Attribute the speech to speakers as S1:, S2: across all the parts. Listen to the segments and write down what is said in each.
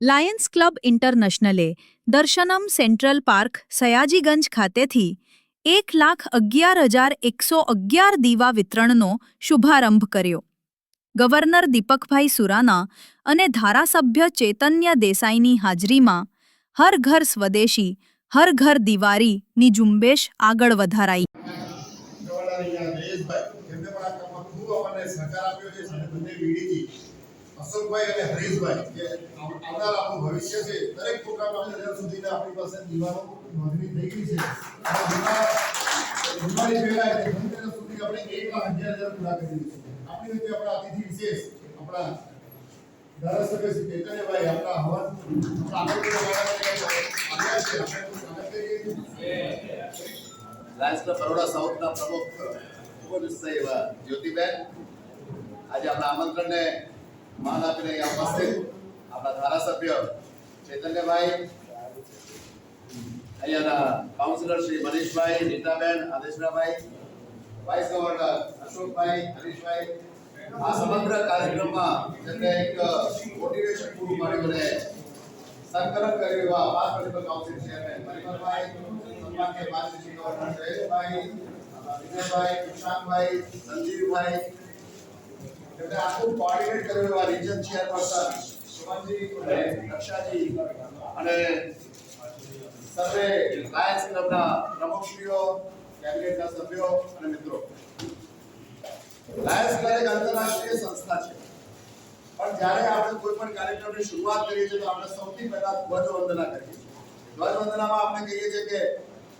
S1: Lions club ઇન્ટરનેશનલે Darshanam central park Sayajiganj ખાતેથી એક લાખ અગિયાર હજાર એકસો અગિયાર દીવા વિતરણનો શુભારંભ કર્યો. ગવર્નર દીપકભાઈ સુરાના અને ધારાસભ્ય ચૈતન્ય દેસાઈની હાજરીમાં હર ઘર સ્વદેશી, હર ઘર દિવાળીની ઝુંબેશ આગળ વધારાઈ
S2: જવાહરલાલ અહીંયા જયેશભાઈ જેમને પણ આ કામમાં ખૂબ આપણને સહકાર આપ્યો છે અને બંને વીડીજી અશોકભાઈ અને હરીશભાઈ, જે આવનાર આપણું ભવિષ્ય છે, દરેક પ્રોગ્રામ અત્યાર સુધીના આપણી પાસે દીવાનો નોંધણી થઈ ગઈ છે. દિવાળી પહેલા ધનતેરસ સુધી આપણે એક લાખ અગિયાર હજાર પૂરા કરી દીધું આપણી રીતે આપણા અતિથિ વિશેષ આપણા ધારાસભ્ય શ્રી ચૈતન્યભાઈ, આપણા હવન આવ્યા છે. આપણે સ્વાગત કરીએ છીએ.
S3: બરોડા જ્યોતિબેન. આજે આપણા આમંત્રણને પૂરું પાડ્યું અને સંકલન કર્યું કાઉન્સિલ ચેરમેન જયેશભાઈ વિજયભાઈ કુશાંકભાઈ સંજીવભાઈ એમને આખું કોર્ડિનેટ કર્યું એવા રિજન ચેરપર્સન સુમનજી અને રક્ષાજી અને સર્વે લાયન્સ ક્લબના પ્રમુખશ્રીઓ, કેબિનેટના સભ્યો અને મિત્રો. લાયન્સ ક્લબ એક આંતરરાષ્ટ્રીય સંસ્થા છે. પણ જ્યારે આપણે કોઈ પણ કાર્યક્રમની શરૂઆત કરીએ છીએ તો આપણે સૌથી પહેલા ધ્વજવંદના કરીએ છીએ. ધ્વજવંદનામાં આપણે કહીએ છીએ કે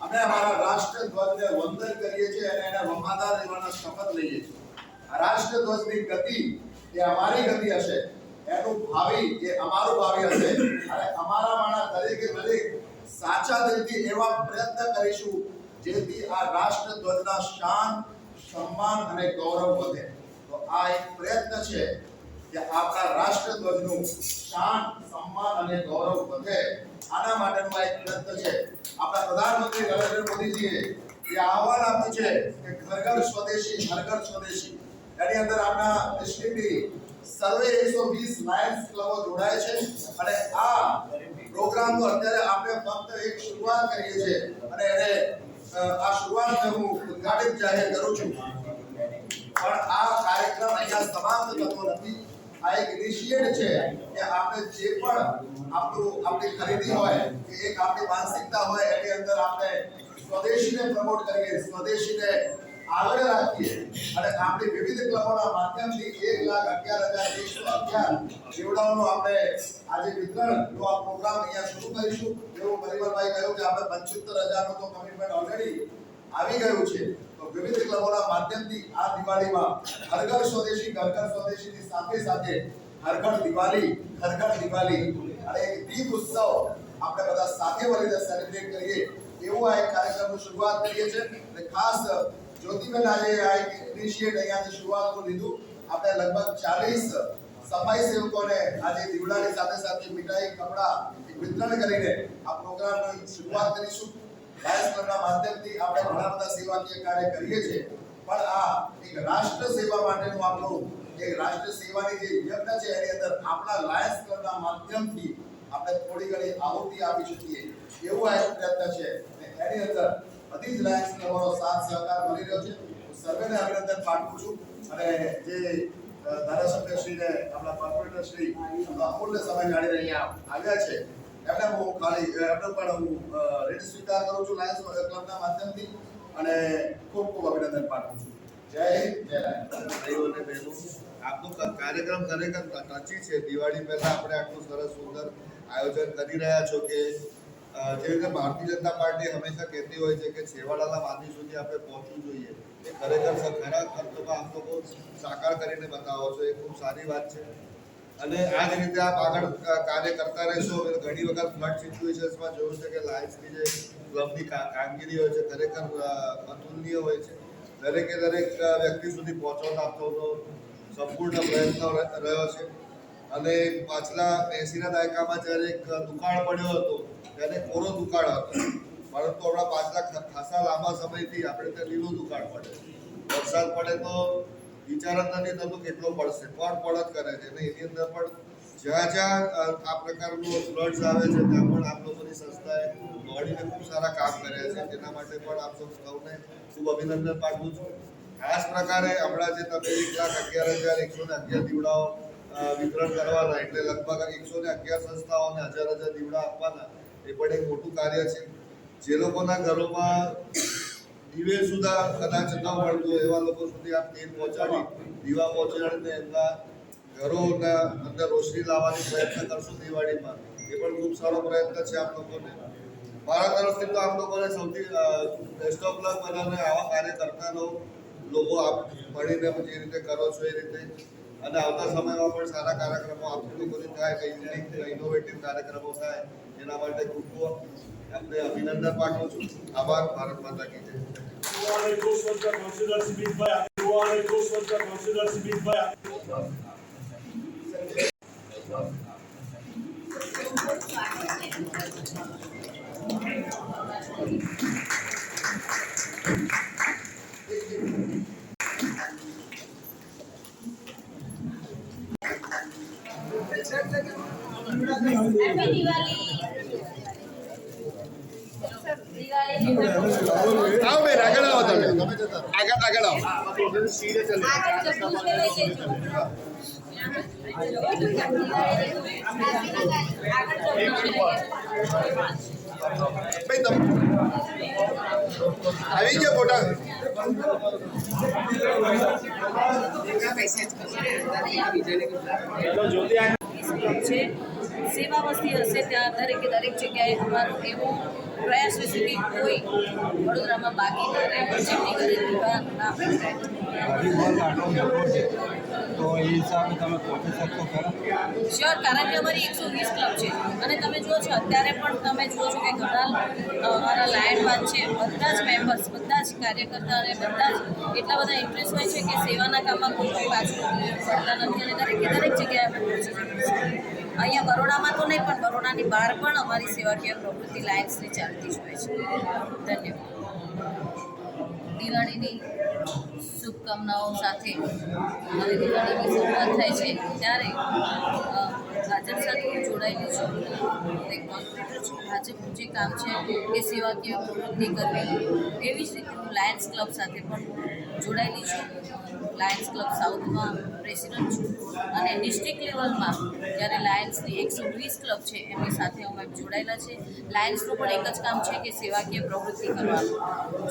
S3: અમે અમારા રાષ્ટ્ર ધ્વજને વંદન કરીએ છીએ અને એને વફાદાર રહેવાના શપથ લઈએ છીએ. આ રાષ્ટ્ર ધ્વજની ગતિ એ અમારી ગતિ હશે. એનું ભાવિ એ અમારું ભાવિ હશે. અને અમારામાંના દરેકે દરેક સાચા દિલથી એવા પ્રયત્ન કરીશું જેથી આ રાષ્ટ્ર ધ્વજના શાન, સન્માન અને ગૌરવ વધે. તો આ એક પ્રયત્ન છે કે આપણા રાષ્ટ્રધ્વજનું શાન, સન્માન અને ગૌરવ વધે. આના માટેનો એક પ્રયત્ન છે. આપણા પ્રધાનમંત્રી નરેન્દ્ર મોદીજીએ જે આહવાન આપ્યું છે કે ઘર ઘર સ્વદેશી ઘર ઘર સ્વદેશી. એની અંદર આપણા ડિસ્ટ્રિક્ટની સર્વે એકસો વીસ લાયન્સ ક્લબો જોડાય છે અને આ પ્રોગ્રામનો અત્યારે આપણે ફક્ત એક શરૂઆત કરીએ છીએ અને એને આ શરૂઆત હું ઉદ્ઘાટિત જાહેર કરું છું. પણ આ કાર્યક્રમ અહીંયા સમાપ્ત થતો નથી. આ એક ઇનિશિયેટ છે કે આપણે જે પણ આપણું, આપણી ખરીદી હોય, કે એક આપણી માનસિકતા હોય, એની અંદર આપણે સ્વદેશીને પ્રમોટ કરીએ, સ્વદેશીને આગળ રાખીએ. અને આપણી વિવિધ ક્લબોના માધ્યમથી એક લાખ અગિયાર હજાર એકસો અગિયાર જેવડાઓનું આપણે આજે વિતરણનો આ પ્રોગ્રામ અહીંયા શરૂ કરીશું. એવું પરિવારભાઈ કહ્યું કે આપણે પંચોતેર હજારનું તો કમિટમેન્ટ ઓલરેડી આવી ગયું છે. તો વિવિધ ક્લબોના માધ્યમથી આ દિવાળીમાં હર ઘર સ્વદેશી ઘર ઘર સ્વદેશીની સાથે સાથે હર ઘર દિવાળી ઘર ઘર દિવાળી અને એક દીપ ઉત્સવ આપણે બધા સાથે મળીને સેલિબ્રેટ કરીએ. એવું આ એક કાર્યક્રમની શરૂઆત કરીએ છીએ. અને ખાસ જ્યોતિબેન આજે આ એક ઇનિશિયેટ અહીંયાથી શરૂઆતનું લીધું, આપણે લગભગ ચાલીસ સફાઈ સેવકોને આજે દીવડાની સાથે સાથે મીઠાઈ, કપડા વિતરણ કરીને આ પ્રોગ્રામની શરૂઆત કરીશું. લાયન્સ ક્લબના માધ્યમથી આપણે ઘણા બધા સેવાકીય કાર્ય કરીએ છીએ, પણ આ એક રાષ્ટ્ર સેવા માટેનું આપણું એક રાષ્ટ્ર સેવાની જે યજ્ઞ છે, એની અંદર આપણા લાયન્સ ક્લબના માધ્યમથી આપણે થોડી ઘણી આહુતિ આપી શકીએ. એવું આ પ્રયત્ન છે એની અંદર બધી જ લાયન્સ ક્લબોનો સાથ સહકાર મળી રહ્યો છે. હું સર્વેને અભિનંદન પાઠવું છું અને જે અ, ધારાસભ્ય શ્રીને આપણા કોર્પોરેટર શ્રી અમૂલ્ય સમય કાઢીને રહ્યા આવ્યા છે એમને હું ખાલી એમને પણ હું ઋણ સ્વીકાર કરું છું લાયન્સ ક્લબના માધ્યમથી અને ખૂબ ખૂબ અભિનંદન પાઠવું છું. જય હિન્દ. જય
S4: ભાઈઓ આપનો કાર્યક્રમ ખરેખર ટચી છે. દિવાળી પહેલા આપણે આટલું સરસ સુંદર આયોજન કરી રહ્યા છો કે જે રીતે ભારતીય જનતા પાર્ટી હંમેશા કહેતી હોય છે કે છેવાડાના માનવી સુધી આપણે પહોંચવું જોઈએ. એ ખરેખર ઘણા ખરા અર્થમાં આપ લોકો સાકાર કરીને બતાવો છો. એ ખૂબ સારી વાત છે. અને આ જ રીતે આપ આગળ કાર્ય કરતા રહેશો. ઘણી વખત ફ્લડ સિચ્યુએશન્સમાં જોયું છે કે લાયન્સની જે ક્લબની કામગીરી હોય છે, ખરેખર અતુલનીય હોય છે. દરેકે દરેક વ્યક્તિ સુધી પહોંચવાનો આપતો સંપૂર્ણ પ્રયત્ન રહ્યો છે. અને પાછલા એંસીના દાયકામાં જ્યારે એક દુકાળ પડ્યો હતો ત્યારે કોરો દુકાળ હતો પરંતુ હમણાં પાછલા ખાસા લાંબા સમયથી આપણે ત્યાં લીલો દુકાળ પડે. વરસાદ પડે તો વિચાર જ નથી થતો કેટલો પડશે? પણ પડ જ કરે છે? અને એની અંદર પણ જ્યાં જ્યાં આ પ્રકારનું ફ્લડ્સ આવે છે, ત્યાં પણ આપ લોકોની સંસ્થાએ દોડીને ખૂબ સારા કામ કર્યા છે. તેના માટે પણ આપ સૌ સૌને ખૂબ અભિનંદન પાઠવું છું. ખાસ પ્રકારે હમણાં જે તમે એક લાખ અગિયાર હજાર એકસો ને અગિયાર દીવડાઓ વિતરણ કરવાના, એટલે લગભગ એકસો ને અગિયાર સંસ્થાઓને હજાર હજાર દીવડા આપવાના. એ પણ એક મોટું કાર્ય છે. જે લોકોના ઘરોમાં દિવે સુધા કદાચ ન મળતું એવા લોકો સુધી આ તેલ પહોંચાડી દીવા પહોંચાડીને એમના ઘરોના અંદર રોશની લાવવાની પ્રયત્ન કરશું દિવાળીમાં. એ પણ ખૂબ સારો પ્રયત્ન છે આપ લોકોને. મારા તરફથી તો આપ લોકોને સૌથી બેસ્ટ ઓફ લક બનાવને આવા કાર્ય કરતા રહો લોકો આપ મળીને જે રીતે કરો છો એ રીતે અને આવતા સમયમાં પણ સારા કાર્યક્રમો આપણે લોકોને થાય કંઈ ઇનોવેટિવ કાર્યક્રમો થાય, એના માટે ખૂબ ખૂબ આપણે અભિનંદન પાઠવું છું આભાર, ભારત માતા કી જય
S5: Kushwanta Councilor Smith Bhai. Duane Kushwanta Councilor Smith Bhai.
S6: Happy Diwali Diwali
S2: આવો બેન આગળ આવો તમે તમે જતા રહો. આગળ આગળ આવો
S6: ચટણી
S2: ભાઈ તમે આવી ગયા ફોટા
S6: છે સેવા વસ્તી હશે ત્યાં દરેકે દરેક જગ્યાએ અમારો એવો પ્રયાસ રહેશે કે કોઈ વડોદરામાં બાકી ન રહે જેમની ઘરે દીવા ના પ્રગટાય
S7: તો એ હિસાબે તમે પહોંચી શકશો ખરા
S6: શ્યોર કારણ કે અમારી એકસો વીસ ક્લબ છે અને તમે જુઓ છો અત્યારે પણ તમે જુઓ છો કે ઘણા અ, અમારા લાયનબાદ છે બધા જ મેમ્બર્સ બધા જ કાર્યકર્તા અને બધા જ એટલા બધા ઇન્ટરેસ્ટ હોય છે કે સેવાના કામમાં કોઈ કોઈ પાછું પડતા નથી અને દરેકે દરેક જગ્યાએ અમે પહોંચી શકીએ છીએ. અહીંયા બરોડામાં તો નહીં, પણ બરોડાની બહાર પણ અમારી સેવાકીય પ્રવૃત્તિ લાયન્સની ચાલતી જ હોય છે. ધન્યવાદ. દિવાળીની શુભકામનાઓ સાથે હવે દિવાળીની શરૂઆત થાય છે. ત્યારે ભાજપ સાથે હું જોડાયેલી છું. એક ભાજપનું જે કામ છે એ સેવાકીય પ્રવૃત્તિ કરવી, એવી જ રીતે હું લાયન્સ ક્લબ સાથે પણ જોડાયેલી છું. લાયન્સ ક્લબ સાઉથમાં પ્રેસિડન્ટ છું અને ડિસ્ટ્રિક્ટ લેવલમાં જ્યારે લાયન્સની એકસો વીસ ક્લબ છે એમની સાથે અમે જોડાયેલા છે. લાયન્સનું પણ એક જ કામ છે કે સેવાકીય પ્રવૃત્તિ કરવાનું.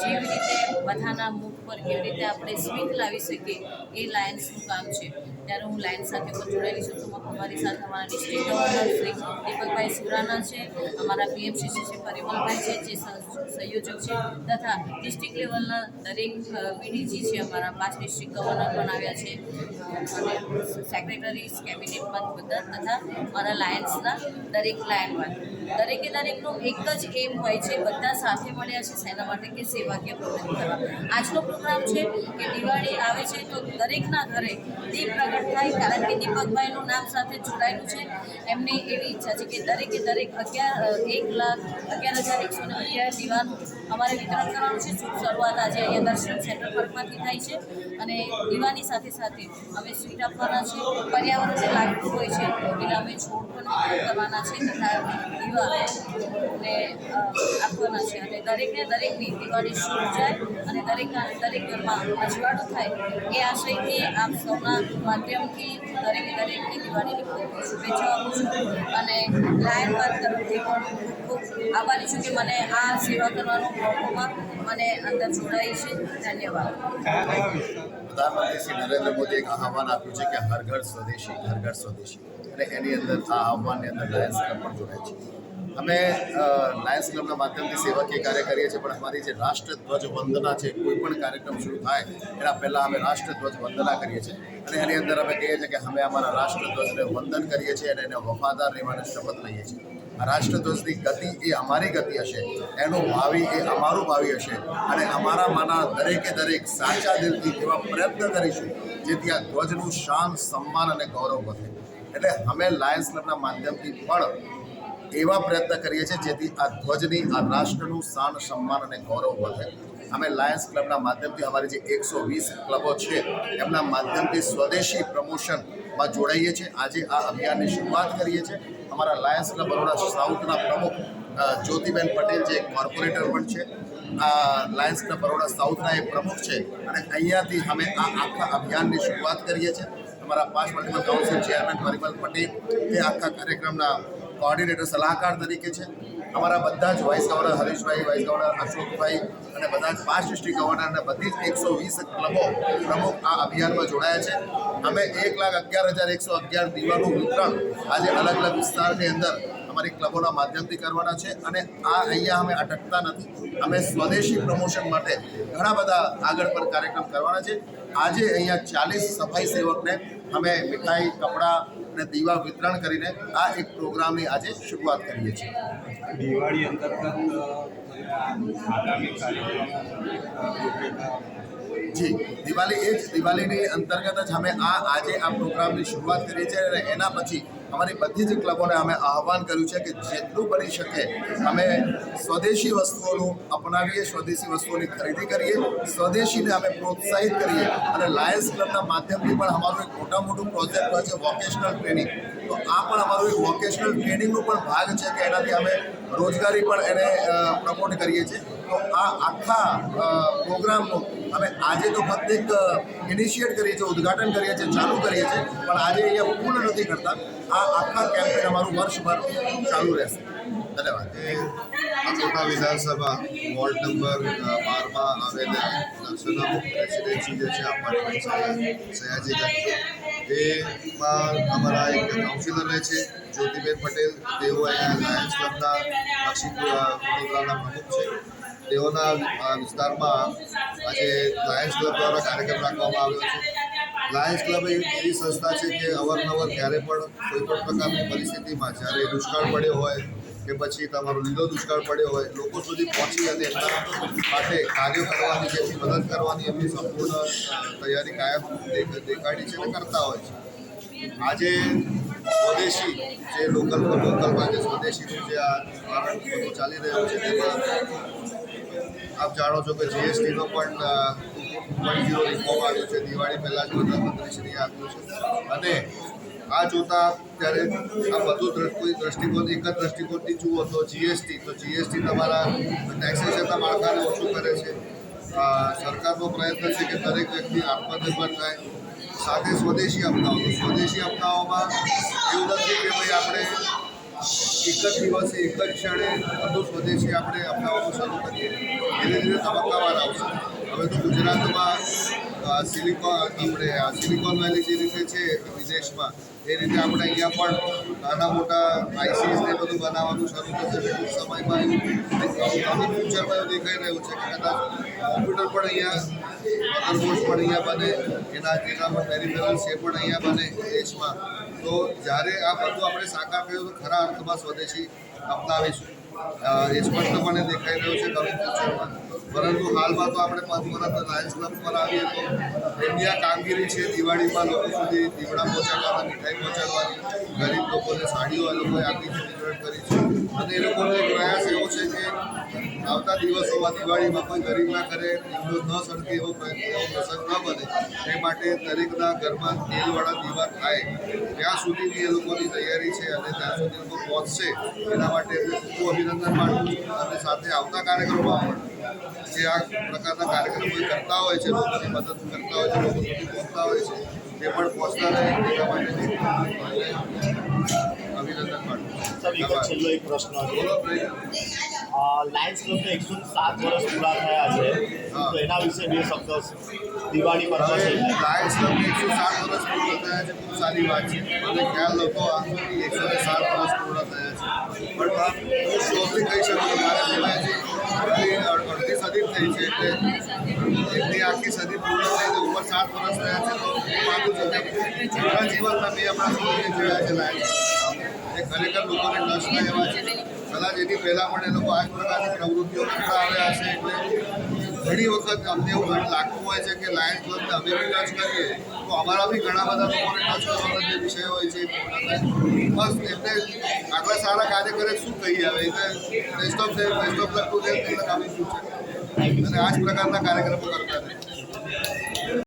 S6: જેવી રીતે બધાના મુખ પર કેવી રીતે આપણે સ્મિત લાવી શકીએ એ લાયન્સનું કામ છે. ત્યારે હું લાયન્સ સાથે પણ જોડાયેલી છું. તો અમારી સાથે અમારા ડિસ્ટ્રિક્ટ ગવર્નર શ્રી દીપકભાઈ સુરાના છે, અમારા પીએમસી શ્રી પરિમલભાઈ છે જે સંયોજક છે, તથા ડિસ્ટ્રિક્ટ લેવલના દરેક પીડીજી છે અમારા પાંચ ડિસ્ટ્રિક્ટ ગવર્નર આવ્યા છે. અને સેક્રેટરીઝ, કેબિનેટ મંચ બધા, તથા અમારા લાયન્સના દરેક લાયનમાં દરેકે દરેકનો એક જ એમ હોય છે, બધા સાથે મળ્યા છે શેના માટે કે સેવાકીય પ્રવૃત્તિ કરવા. આજનો પ્રોગ્રામ છે કે દિવાળી આવે છે, તો દરેકના ઘરે દીપ પ્રગટ થાય, કારણ કે દીપકભાઈનું નામ સાથે જોડાયેલું છે. એમની એવી ઈચ્છા છે કે દરેકે દરેક અગિયાર એક લાખ અગિયાર હજાર એકસો ને અગિયાર દીવાનું અમારે વિતરણ કરવાનું છે. શુભ શરૂઆત આજે અહીંયા દર્શન સેન્ટર પાર્કમાંથી થાય છે અને દીવાની સાથે સાથે અમે સ્વીટ આપવાના છે. પર્યાવરણને લાગતું હોય છે, એટલે અમે છોડ પણ કરવાના છે તથા દીવાને આપવાના છે. અને દરેકને દરેકની દિવાળી શુભ જાય અને દરેકના દરેક ઘરમાં અજવાળું થાય એ આશયથી આપ સૌના માધ્યમથી દરેકે દરેકની દિવાળીની શુભેચ્છાઓ આપું છું. અને લાયન વાત તરફથી પણ ખૂબ આભારી છું કે મને આ સેવા કરવાનો મને અંદર જોડાઈ છે. ધન્યવાદ.
S3: પ્રધાનમંત્રી શ્રી નરેન્દ્ર મોદીએ એક આહવાન આપ્યું છે કે હર ઘર સ્વદેશી ઘર ઘર સ્વદેશી. અને એની અંદર આ આહવાનની અંદર લાયન્સ ક્લબ પણ જોડાય છે. અમે લાયન્સ ક્લબના માધ્યમથી સેવાકીય કાર્ય કરીએ છીએ, પણ અમારી જે રાષ્ટ્રધ્વજ વંદના છે, કોઈ પણ કાર્યક્રમ શરૂ થાય, એના પહેલાં અમે રાષ્ટ્રધ્વજ વંદના કરીએ છીએ. અને એની અંદર અમે કહીએ છીએ કે અમે અમારા રાષ્ટ્રધ્વજને વંદન કરીએ છીએ અને એને વફાદાર રહેવાની શપથ લઈએ છીએ. રાષ્ટ્રધ્વજની ગતિ એ અમારી ગતિ હશે, એનું ભાવિ એ અમારું ભાવિ હશે. અને અમારામાંના દરેકે દરેક સાચા દિલથી એવા પ્રયત્ન કરીશું, જેથી આ ધ્વજનું શાન, સન્માન અને ગૌરવ વધે. એટલે અમે લાયન્સ ક્લબના માધ્યમથી પણ એવા પ્રયત્ન કરીએ છીએ, જેથી આ ધ્વજની, આ રાષ્ટ્રનું શાન, સન્માન અને ગૌરવ વધે. અમે લાયન્સ ક્લબના માધ્યમથી અમારી જે એકસો વીસ ક્લબો છે, એમના માધ્યમથી સ્વદેશી પ્રમોશનમાં જોડાઈએ છીએ. આજે આ અભિયાનની શરૂઆત કરીએ છીએ. અમારા લાયન્સ ક્લબ બરોડા સાઉથના પ્રમુખ જ્યોતિબેન પટેલ જે કોર્પોરેટર પણ છે, આ લાયન્સ ક્લબ બરોડા સાઉથના એ પ્રમુખ છે. અને અહીંયાથી અમે આ આખા અભિયાનની શરૂઆત કરીએ છીએ. અમારા પાંચ multiple council chairman Parimal Patel એ આખા કાર્યક્રમના કોઓર્ડિનેટર સલાહકાર તરીકે છે. અમારા બધા જ vice governor Harishbhai, vice governor Ashokbhai અને બધા જ પાંચ ડિસ્ટ્રિક્ટ ગવર્નર અને બધી જ એકસો વીસ ક્લબો, પ્રમુખ આ અભિયાનમાં જોડાયા છે. અમે એક લાખ અગિયાર હજાર એકસો અગિયાર દીવાનું વિતરણ આજે અલગ અલગ વિસ્તારની અંદર અમારી ક્લબોના માધ્યમથી કરવાના છે અને આ અહીંયા અમે અટકતા નથી. અમે સ્વદેશી પ્રમોશન માટે ઘણા બધા આગળ પર કાર્યક્રમ કરવાના છે. આજે અહીંયા ચાલીસ સફાઈ સેવકને અમે મીઠાઈ, કપડાં અને દીવા વિતરણ કરીને આ એક પ્રોગ્રામની આજે શરૂઆત કરીએ છીએ.
S7: દિવાળી અંતર્ગત આગામી
S3: જી, દિવાળી એ જ, દિવાળીની અંતર્ગત જ અમે આ, આજે આ પ્રોગ્રામની શરૂઆત કરી છે અને એના પછી અમારી બધી જ ક્લબોને અમે આહવાન કર્યું છે કે જેટલું બની શકે, અમે સ્વદેશી વસ્તુઓનું અપનાવીએ, સ્વદેશી વસ્તુઓની ખરીદી કરીએ, સ્વદેશીને અમે પ્રોત્સાહિત કરીએ અને લાયન્સ ક્લબના માધ્યમથી પણ અમારું એક મોટા મોટું પ્રોજેક્ટ હોય છે વોકેશનલ ટ્રેનિંગ. તો આ પણ અમારું એક વોકેશનલ ટ્રેનિંગનું પણ ભાગ છે કે એનાથી અમે રોજગારી પણ એને પ્રમોટ કરીએ છીએ. તો આ આખા પ્રોગ્રામનો અમે આજે તો ફક્ત એક ઇનિશિયેટ કરીએ છીએ, ઉદ્ઘાટન કરીએ છીએ, ચાલુ કરીએ છીએ, પણ આજે અહીંયા પૂર્ણ નથી કરતા. આ આખા કેમ્પેન અમારું વર્ષભર ચાલુ રહેશે. ધન્યવાદ.
S4: આકોટા વિધાનસભા વોર્ડ નંબર બારમાં આવેલા દર્શનમ રેસિડેન્સી જે છે અપાર્ટમેન્ટ સયાજીગંજ એમાં અમારા એક કાઉન્સિલર રહે છે, જ્યોતિબેન પટેલ. તેઓ અહીંયા લાયન્સ ક્લબના દક્ષિણ વડોદરાના પ્રમુખ છે. તેઓના વિસ્તારમાં આજે લાયન્સ ક્લબ દ્વારા કાર્યક્રમ રાખવામાં આવ્યો છે. લાયન્સ ક્લબ એ એવી સંસ્થા છે કે અવારનવાર ક્યારે પણ કોઈ પણ પ્રકારની પરિસ્થિતિમાં જ્યારે દુષ્કાળ પડ્યો હોય કે પછી તમારો લીલો દુષ્કાળ પડ્યો હોય, લોકો સુધી પહોંચી અને એમના માટે કાર્યો કરવાની જેથી મદદ કરવાની એમની સંપૂર્ણ તૈયારી કાયમ દેખાડી છે અને કરતા હોય છે. આજે સ્વદેશી જે લોકલ લોકલમાં જે સ્વદેશીનું જે આ ચાલી રહ્યું છે, તેમાં આપ જાણો છો કે જીએસટીનો પણ વન ઝીરો રિફોર્મ આવ્યું છે. દિવાળી પહેલાં જ પ્રધાનમંત્રીશ્રીએ આપ્યું છે. અને આ જોતા ત્યારે આ બધું કોઈ દ્રષ્ટિકોણ, એક જ દ્રષ્ટિકોણથી જુઓ તો જીએસટી તો જીએસટી તમારા ટેક્સેશનના માળખાને ઓછું કરે છે. સરકારનો પ્રયત્ન છે કે દરેક વ્યક્તિ આત્મનિર્ભર થાય. સાથે સ્વદેશી અપનાવો સ્વદેશી અપનાવવામાં એવું નથી કે ભાઈ આપણે એક જ દિવસે, એક જ ક્ષણે બધું સ્વદેશી આપણે અપનાવવાનું શરૂ કરીએ. ધીરે ધીરે તબક્કાવાર આવશે. હવે તો ગુજરાતમાં સિલિકોન, આપણે સિલિકોન વેલી જે રીતે છે વિદેશમાં, એ રીતે આપણે અહીંયા પણ નાના મોટા આઈસીસ ને બધું બનાવવાનું શરૂ થશે ફ્યુચરમાં એવું દેખાઈ રહ્યું છે કે કદાચ કોમ્પ્યુટર પણ અહીંયા મધરબોર્ડ પણ અહીંયા બને, એના જેના પણ પેરિફેરલ્સ એ પણ અહીંયા બને દેશમાં. તો જ્યારે આ બધું આપણે સાકાર થયું તો ખરા અર્થમાં સ્વદેશી અપનાવીશું. એ સ્પષ્ટપણે દેખાઈ રહ્યું છે કમિંગ ફ્યુચરમાં પરંતુ હાલમાં તો આપણે પરત લાયન્સ ક્લબ પર આવીએ તો એમની આ કામગીરી છે, દિવાળીમાં લોકો સુધી દીવડા પહોંચાડવાના, મીઠાઈ પહોંચાડવાની, ગરીબ લોકોને સાડીઓ એ લોકોએ આપી છે કરી છે. અને એ લોકોનો આવતા દિવસોમાં દિવાળીમાં પણ ગરીબના ઘરે દીવડો ન સળગે એવો પ્રયત્ન પ્રસંગ ન બને. એ માટે દરેકના ઘરમાં તેલવાળા દીવા થાય. ત્યાં સુધીની એ લોકોની તૈયારી છે અને ત્યાં સુધી લોકો પહોંચશે એના માટે એમને ખૂબ અભિનંદન માનું અને સાથે આવતા કાર્યક્રમમાં પણ જે આ પ્રકારના કાર્યક્રમો કરતા હોય છે લોકોની મદદ કરતા હોય છે લોકો સુધી પહોંચતા હોય છે તે પણ પહોંચતા રહે એના માટે અભિનંદન
S5: જ છેલ્લો એક પ્રશ્ન લાયન્સ ક્લબને એકસો સાત વર્ષ પૂરા થયા છે. તો એના વિશે બે શબ્દ દિવાળી પર
S4: લાયન્સ ક્લબને એકસો સાત વર્ષ પૂરા થયા છે. ખૂબ સારી વાત છે. મને ખ્યાલ નહોતો એકસો ને સાત વર્ષ પૂરા થયા છે. પણ હું શ્યોરલી કહી શકું મારા જેવા અડધી સદી થઈ છે એટલે એમની આખી સદી પૂર્ણ તો ઉપર સાત વર્ષ થયા છે તો હું માનું છું કે પૂરા જીવનમાં મેં આપણા સૌને જોયા છે. લાયન્સ એ ખરેખર લોકોને ટચ થાય એવા છે. કદાચ એની પહેલાં પણ એ લોકો આ જ પ્રકારની પ્રવૃત્તિઓ કરતા આવ્યા હશે એટલે ઘણી વખત અમને એવું લાગતું હોય છે કે લાયન્સ ક્લબને અમે બી ટચ કરીએ, તો અમારા બી ઘણા બધા લોકોને ટચ કરવાનો જે વિષય હોય છે બસ એમને આટલા સારા કાર્ય કરે શું કહી આવે? એટલે બેસ્ટ ઓફ બેસ્ટ ઓફ છે દેમ એટલે કમિંગ ફ્યુચર અને આ જ પ્રકારના કાર્યક્રમો કરતા રહે